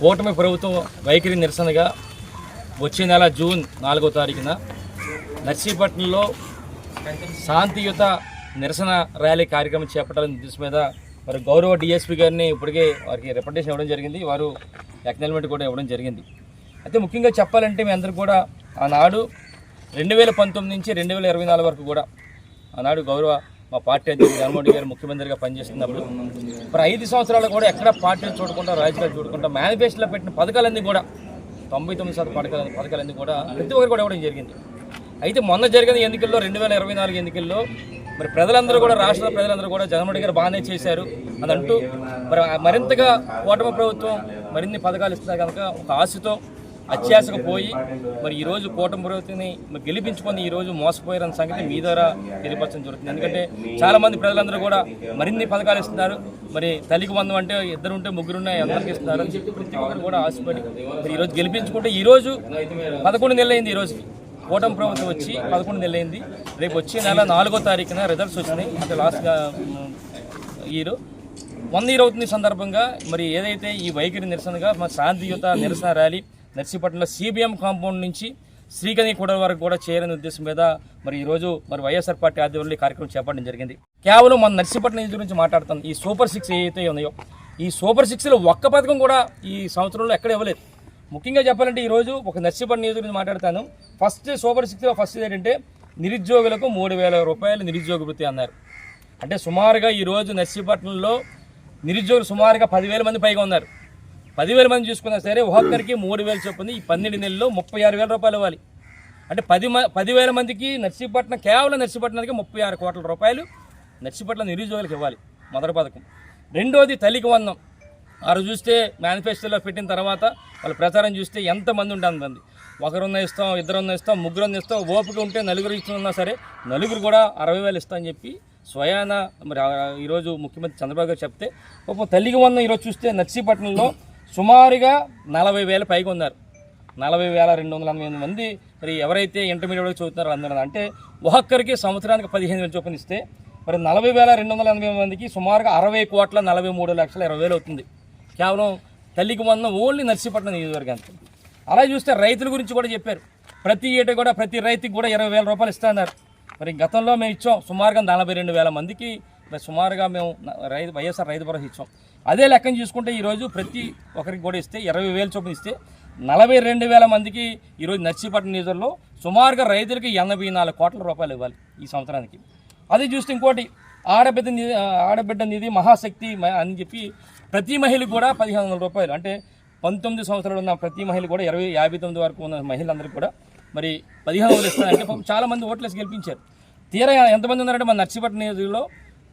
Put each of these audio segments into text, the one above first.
కూటమి ప్రభుత్వం వైఖరి నిరసనగా వచ్చే నెల జూన్ నాలుగో తారీఖున నర్సీపట్నంలో శాంతియుత నిరసన ర్యాలీ కార్యక్రమం చేపట్టాలని ఉద్దేశం మీద మరి గౌరవ డిఎస్పీ గారిని ఇప్పటికే వారికి రిప్రజెంటేషన్ ఇవ్వడం జరిగింది. వారు ఎక్నాలమెంట్ కూడా ఇవ్వడం జరిగింది. అయితే ముఖ్యంగా చెప్పాలంటే మీ అందరూ కూడా ఆనాడు రెండు వేల పంతొమ్మిది నుంచి రెండు వేల ఇరవై నాలుగు వరకు కూడా ఆనాడు గౌరవ మా పార్టీ అధ్యక్షుడు జగన్మోహన్ గారు ముఖ్యమంత్రిగా పనిచేస్తున్నప్పుడు మరి ఐదు సంవత్సరాలు కూడా ఎక్కడ పార్టీలు చూడకుండా రాజకీయాలు చూడకుండా మేనిఫెస్టోలో పెట్టిన పథకాలన్నీ కూడా తొంభై తొమ్మిది శాతం పథకాలు పథకాలన్నీ కూడా ప్రతి ఒక్కరు కూడా ఇవ్వడం జరిగింది. అయితే మొన్న జరిగిన ఎన్నికల్లో రెండు వేల ఇరవై నాలుగు ఎన్నికల్లో మరి ప్రజలందరూ కూడా రాష్ట్ర ప్రజలందరూ కూడా జగన్మోహన్ గారు బాగానే చేశారు. అని అంటూ మరి మరింతగా కూటమి ప్రభుత్వం మరిన్ని పథకాలు ఇస్తున్నారు కనుక ఒక ఆశతో అత్యాశకు పోయి మరి ఈరోజు కూటమి మరి గెలిపించుకొని ఈరోజు మోసపోయారన్న సంగతి మీ ద్వారా తెలియపరచడం జరుగుతుంది. ఎందుకంటే చాలామంది ప్రజలందరూ కూడా మరిన్ని పథకాలు ఇస్తున్నారు. మరి తల్లికి వందం అంటే ఇద్దరు ఉంటే ముగ్గురు ఉన్నాయి అందరికి ఇస్తున్నారు అని చెప్పి ప్రతి ఒక్కరు కూడా ఆశపడి మరి ఈరోజు గెలిపించుకుంటే ఈరోజు పదకొండు నెలలైంది అయింది కూటమి ప్రభుత్వం వచ్చి పదకొండు నెలలైంది. అయింది రేపు వచ్చే నెల నాలుగో తారీఖున రిజల్ట్స్ వచ్చినాయి. అంటే లాస్ట్గా ఇయర్ వన్ ఇయర్ అవుతుంది సందర్భంగా మరి ఏదైతే ఈ వైఖరి నిరసనగా మా శాంతియుత నిరసన ర్యాలీ నర్సీపట్నంలో సిబిఎం కాంపౌండ్ నుంచి శ్రీకని కూడా వరకు కూడా చేయాలనే ఉద్దేశం మీద మరి ఈరోజు మరి వైఎస్ఆర్ పార్టీ ఆధ్వర్యంలో కార్యక్రమం చేపట్టడం జరిగింది. కేవలం మన నర్సీపట్నం నిధుల గురించి మాట్లాడుతాం ఈ సూపర్ సిక్స్ ఏవైతే ఉన్నాయో ఈ సూపర్ సిక్స్లో ఒక్క పథకం కూడా ఈ సంవత్సరంలో ఎక్కడ ఇవ్వలేదు. ముఖ్యంగా చెప్పాలంటే ఈరోజు ఒక నర్సీపట్నం నిధుల గురించి మాట్లాడతాను. ఫస్ట్ సూపర్ సిక్స్లో ఫస్ట్ ఏంటంటే నిరుద్యోగులకు మూడు వేల రూపాయలు నిరుద్యోగ వృత్తి అన్నారు. అంటే సుమారుగా ఈరోజు నర్సీపట్నంలో నిరుద్యోగులు సుమారుగా పదివేల మంది పైగా ఉన్నారు. పదివేల మంది చూసుకున్నా సరే ఒక్కొక్కరికి మూడు వేలు చొప్పున ఈ పన్నెండు నెలల్లో ముప్పై ఆరు వేల రూపాయలు ఇవ్వాలి. అంటే పది పదివేల మందికి నర్సీపట్నం కేవలం నర్సీపట్నానికి ముప్పై ఆరు కోట్ల రూపాయలు నర్సీపట్నం నిరుద్యోగులకు ఇవ్వాలి మొదటి పథకం. రెండోది తల్లికి వందం. ఆ రోజు చూస్తే మేనిఫెస్టోలో పెట్టిన తర్వాత వాళ్ళ ప్రచారం చూస్తే ఎంతమంది ఉంటుంది ఒకరున్న ఇస్తాం ఇద్దరున్న ఇస్తాం ముగ్గురున్న ఇస్తాం ఓపిక ఉంటే నలుగురు ఇస్తున్నా సరే నలుగురు కూడా అరవై వేలు ఇస్తా అని చెప్పి స్వయాన మరి ఈరోజు ముఖ్యమంత్రి చంద్రబాబు గారు చెప్తే పాపం తల్లికి వందం ఈరోజు చూస్తే నర్సీపట్నంలో సుమారుగా నలభై వేల పైగా ఉన్నారు. నలభై వేల రెండు వందల ఎనభై ఎనిమిది మంది మరి ఎవరైతే ఇంటర్మీడియట్ చదువుతున్నారో అందరూ అంటే ఒక్కొక్కరికి సంవత్సరానికి పదిహేను వేల చొప్పున ఇస్తే మరి నలభై వేల రెండు వందల ఎనభై మందికి సుమారుగా అరవై కోట్ల నలభై మూడు లక్షల ఇరవై వేలు అవుతుంది. కేవలం తల్లికి వందం ఓన్లీ నర్సీపట్నం నియోజకవర్గానికి. అలా చూస్తే రైతుల గురించి కూడా చెప్పారు. ప్రతి ఏట కూడా ప్రతి రైతుకి కూడా ఇరవై వేల రూపాయలు ఇస్తున్నారు మరి గతంలో మేము ఇచ్చాం సుమారుగా నలభై రెండు వేల మందికి సుమారుగా మేము రైతు వైఎస్ఆర్ రైతు భరోసా ఇచ్చాం. అదే లెక్కను చూసుకుంటే ఈరోజు ప్రతి ఒక్కరికి కూడా ఇస్తే ఇరవై వేలు చొప్పున ఇస్తే నలభై రెండు వేల మందికి ఈరోజు నర్సీపట్నం నిధుల్లో సుమారుగా రైతులకి ఎనభై నాలుగు కోట్ల రూపాయలు ఇవ్వాలి ఈ సంవత్సరానికి. అది చూస్తే ఇంకోటి ఆడబిడ్డ నిధి ఆడబిడ్డ నిధి మహాశక్తి మ- అని చెప్పి ప్రతి మహిళ కూడా పదిహేను వందల రూపాయలు. అంటే పంతొమ్మిది సంవత్సరాలు ఉన్న ప్రతి మహిళ కూడా ఇరవై యాభై తొమ్మిది వరకు ఉన్న మహిళలందరికీ కూడా మరి పదిహేను వందలు ఇస్తారంటే చాలామంది చాలా మంది ఓట్లేసి గెలిపించారు. తీరా ఎంతమంది ఉన్నారంటే మన నర్సీపట్నం నిధుల్లో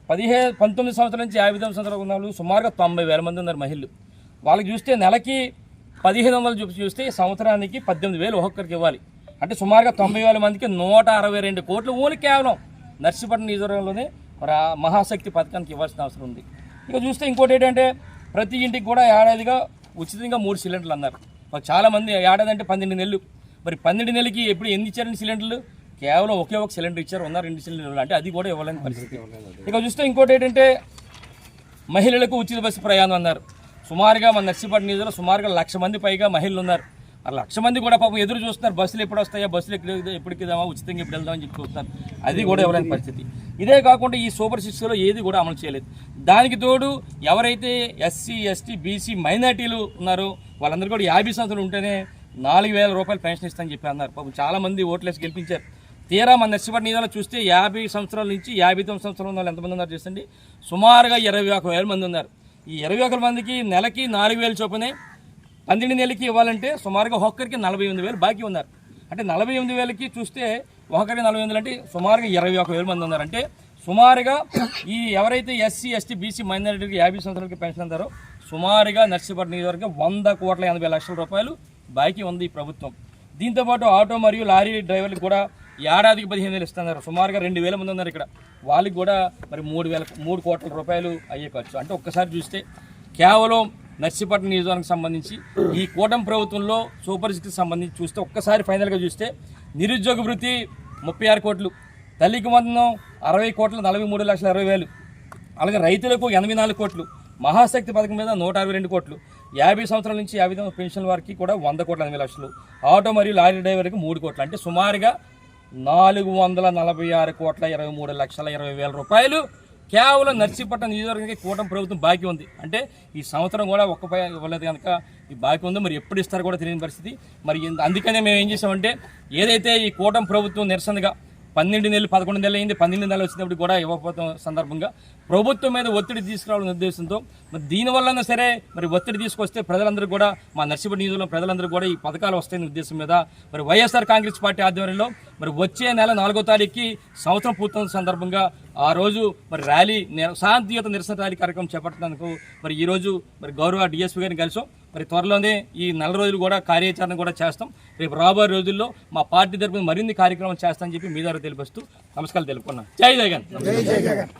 పదిహేను పంతొమ్మిది సంవత్సరాల నుంచి యాభై తొమ్మిది సంవత్సరాలు ఉన్న వాళ్ళు సుమారుగా తొంభై వేల మంది ఉన్నారు మహిళలు. వాళ్ళకి చూస్తే నెలకి పదిహేను వందలు చూపి చూస్తే సంవత్సరానికి పద్దెనిమిది వేలు ఒక్కొక్కరికి ఇవ్వాలి. అంటే సుమారుగా తొంభై వేల మందికి నూట అరవై రెండు కోట్లు ఓన్లీ కేవలం నర్సీపట్నం నియోజకవర్గంలోనే మరి మహాశక్తి పథకానికి ఇవ్వాల్సిన అవసరం ఉంది. ఇక చూస్తే ఇంకోటి ఏంటంటే ప్రతి ఇంటికి కూడా ఏడాదిగా ఉచితంగా మూడు సిలిండర్లు అన్నారు. మరి చాలామంది ఏడాది అంటే పన్నెండు నెలలు. మరి పన్నెండు నెలలకి ఎప్పుడు ఎన్ని ఇచ్చారండి సిలిండర్లు? కేవలం ఒకే ఒక సిలిండర్ ఇచ్చారు ఉన్న రెండు సిలిండర్లు అంటే అది కూడా ఇవ్వలేని పరిస్థితి. ఇక చూస్తే ఇంకోటి ఏంటంటే మహిళలకు ఉచిత బస్సు ప్రయాణం అన్నారు. సుమారుగా మన నర్సీపట్నం నియోజకవర్గంలో సుమారుగా లక్ష మంది పైగా మహిళలు ఉన్నారు. ఆ లక్ష మంది కూడా పాపం ఎదురు చూస్తున్నారు. బస్సులు ఎప్పుడు వస్తాయా బస్సులు ఎక్కడ ఎప్పుడు ఎక్కుదామా ఉచితంగా ఎప్పుడు వెళ్దామని చెప్పి చూస్తున్నారు. అది కూడా ఎవరైన పరిస్థితి. ఇదే కాకుండా ఈ సూపర్ సిక్స్లో ఏది కూడా అమలు చేయలేదు. దానికి తోడు ఎవరైతే ఎస్సీ ఎస్టీ బీసీ మైనార్టీలు ఉన్నారో వాళ్ళందరూ కూడా యాభై సంవత్సరాలు ఉంటేనే నాలుగు వేల రూపాయలు పెన్షన్ ఇస్తామని చెప్పి అన్నారు. పాపం చాలా మంది ఓట్లేసి గెలిపించారు. తీరా మన నర్సిపట్నం నిధులు చూస్తే యాభై సంవత్సరాల నుంచి యాభై తొమ్మిది సంవత్సరాల ఉన్న వాళ్ళు ఎంతమంది ఉన్నారు చూసండి సుమారుగా ఇరవై ఒక వేల మంది ఉన్నారు. ఈ ఇరవై ఒకల మందికి నెలకి నాలుగు వేలు చొప్పునే పన్నెండు నెలలకి ఇవ్వాలంటే సుమారుగా ఒక్కరికి నలభై ఎనిమిది వేలు బాకీ ఉన్నారు. అంటే నలభై ఎనిమిది వేలకి చూస్తే ఒక్కరికి నలభై ఎనిమిది అంటే సుమారుగా ఇరవై ఒక వేల మంది ఉన్నారు. అంటే సుమారుగా ఈ ఎవరైతే ఎస్సీ ఎస్టీ బీసీ మైనారిటీకి యాభై సంవత్సరాలకి పెన్షన్ అందారో సుమారుగా నర్సీపట్నం నియోజకవర్గం వంద కోట్ల ఎనభై లక్షల రూపాయలు బాకీ ఉంది ఈ ప్రభుత్వం. దీంతోపాటు ఆటో మరియు లారీ డ్రైవర్లకు కూడా ఏడాదికి పదిహేను వేలు ఇస్తున్నారు. సుమారుగా రెండు వేల మంది ఉన్నారు ఇక్కడ. వాళ్ళకి కూడా మరి మూడు వేల మూడు కోట్ల రూపాయలు అయ్యే ఖర్చు. అంటే ఒక్కసారి చూస్తే కేవలం నర్సీపట్నం నియోజకవర్గానికి సంబంధించి ఈ కూటమి ప్రభుత్వంలో సూపర్ సిక్స్కి సంబంధించి చూస్తే ఒక్కసారి ఫైనల్గా చూస్తే నిరుద్యోగ వృత్తి ముప్పై ఆరు కోట్లు తల్లికి మందం అరవై కోట్ల నలభై మూడు లక్షల అరవై వేలు. అలాగే రైతులకు ఎనభై నాలుగు కోట్లు మహాశక్తి పథకం మీద నూట అరవై రెండు కోట్లు యాభై సంవత్సరాల నుంచి యాభై పెన్షన్ వారికి కూడా వంద కోట్ల ఎనభై లక్షలు ఆటో మరియు లారీ డ్రైవర్కి మూడు కోట్లు. అంటే సుమారుగా నాలుగు వందల నలభై ఆరు కోట్ల ఇరవై మూడు లక్షల ఇరవై వేల రూపాయలు కేవలం నర్సీపట్నం నియోజకవర్గానికి కూటమి ప్రభుత్వం బాకీ ఉంది. అంటే ఈ సంవత్సరం కూడా ఒక్క పై ఇవ్వలేదు కనుక ఈ బాకీ ఉందో. మరి ఎప్పుడు ఇస్తారో కూడా తెలియని పరిస్థితి. మరి అందుకనే మేము ఏం చేసామంటే ఏదైతే ఈ కూటమి ప్రభుత్వం నిరసనగా పన్నెండు నెలలు పదకొండు నెలలు అయింది పన్నెండు నెలలు వచ్చినప్పుడు కూడా ఇవ్వకపోతాం సందర్భంగా ప్రభుత్వం మీద ఒత్తిడి తీసుకురావాలనే ఉద్దేశంతో మరి దీనివల్లనే సరే మరి ఒత్తిడి తీసుకొస్తే ప్రజలందరూ కూడా మా నర్సిపల్లి నియోజకవర్గంలో ప్రజలందరూ కూడా ఈ పథకాలు వస్తాయనే ఉద్దేశం మీద మరి వైఎస్ఆర్ కాంగ్రెస్ పార్టీ ఆధ్వర్యంలో మరి వచ్చే నెల నాలుగో తారీఖుకి సంవత్సరం పూర్తయిన సందర్భంగా ఆ రోజు మరి ర్యాలీ శాంతియుత నిరసన ర్యాలీ కార్యక్రమం చేపట్టినందుకు మరి ఈరోజు మరి గౌరవ డిఎస్పీ గారిని కలిసాం. మరి త్వరలోనే ఈ నెల రోజులు కూడా కార్యాచరణ కూడా చేస్తాం. రేపు రాబోయే రోజుల్లో మా పార్టీ తరపున మరిన్ని కార్యక్రమం చేస్తామని చెప్పి మీ ద్వారా తెలిపిస్తూ నమస్కారాలు జగన్. జై జగన్.